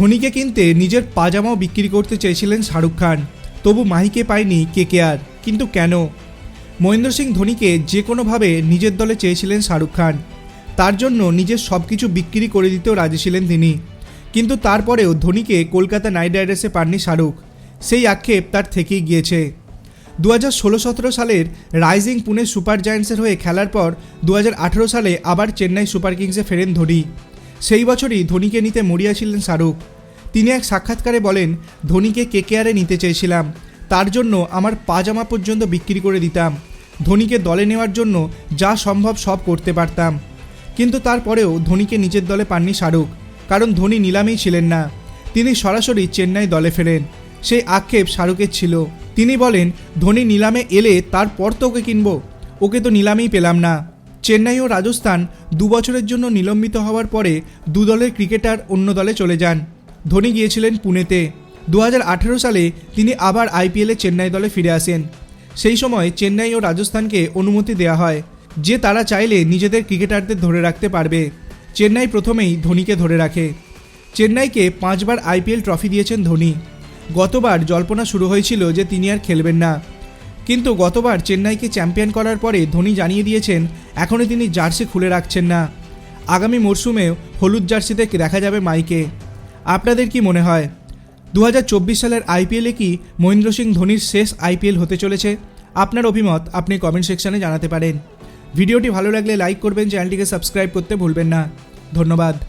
ধোনিকে কিনতে নিজের পাজামাও বিক্রি করতে চেয়েছিলেন শাহরুখ খান। তবু মাহিকে পায়নি কেকেআর। কিন্তু কেন? মহেন্দ্র সিং ধোনিকে যে কোনোভাবে নিজের দলে চেয়েছিলেন শাহরুখ খান। তার জন্য নিজের সব কিছু বিক্রি করে দিতেও রাজি ছিলেন তিনি। কিন্তু তারপরেও ধোনিকে কলকাতা নাইট রাইডার্সে পাননি শাহরুখ। সেই আক্ষেপ তার থেকেই গিয়েছে। দু হাজার ষোলো সতেরো সালের রাইজিং পুনে সুপার জায়ান্টসের হয়ে খেলার পর দু হাজার আঠেরো সালে আবার চেন্নাই সুপার কিংসে ফেরেন ধোনি। সেই বছরই ধোনিকে নিতে মরিয়া ছিলেন শাহরুখ। তিনি এক সাক্ষাৎকারে বলেন, ধোনিকে কেকেআরে নিতে চেয়েছিলাম। তার জন্য আমার পাজামা পর্যন্ত বিক্রি করে দিতাম। ধোনিকে দলে নেওয়ার জন্য যা সম্ভব সব করতে পারতাম। কিন্তু তারপরেও ধোনিকে নিজের দলে পাননি শাহরুখ, কারণ ধোনি নিলামেই ছিলেন না। তিনি সরাসরি চেন্নাই দলে ফেরেন। সেই আক্ষেপ শাহরুখের ছিল। তিনি বলেন, ধোনি নিলামে এলে তারপর তো ওকে কিনব। ওকে তো নিলামেই পেলাম না। চেন্নাই ও রাজস্থান দু বছরের জন্য নিলম্বিত হওয়ার পরে দু দলের ক্রিকেটার অন্য দলে চলে যান। ধোনি গিয়েছিলেন পুনেতে। দু হাজার আঠেরো সালে তিনি আবার আইপিএলে চেন্নাই দলে ফিরে আসেন। সেই সময় চেন্নাই ও রাজস্থানকে অনুমতি দেওয়া হয়, যে তারা চাইলে নিজেদের ক্রিকেটারদের ধরে রাখতে পারবে। চেন্নাই প্রথমেই ধোনিকে ধরে রাখে। চেন্নাইকে পাঁচবার আইপিএল ট্রফি দিয়েছেন ধোনি। গতবার জল্পনা শুরু হয়েছিল যে তিনি আর খেলবেন না। কিন্তু গতবার চেন্নাইকে চ্যাম্পিয়ন করার পরে ধোনি জানিয়ে দিয়েছেন, এখনই তিনি জার্সি খুলে রাখছেন না। আগামী মরশুমেও হলুদ জার্সিতে দেখা যাবে মাইকে। আপনাদের কি মনে হয়? দু হাজার চব্বিশ সালের আইপিএলে কি মহেন্দ্র সিং ধোনির শেষ আইপিএল হতে চলেছে? আপনার অভিমত আপনি কমেন্ট সেকশনে জানাতে পারেন। ভিডিওটি ভালো লাগলে লাইক করবেন, চ্যানেলটিকে সাবস্ক্রাইব করতে ভুলবেন না। ধন্যবাদ।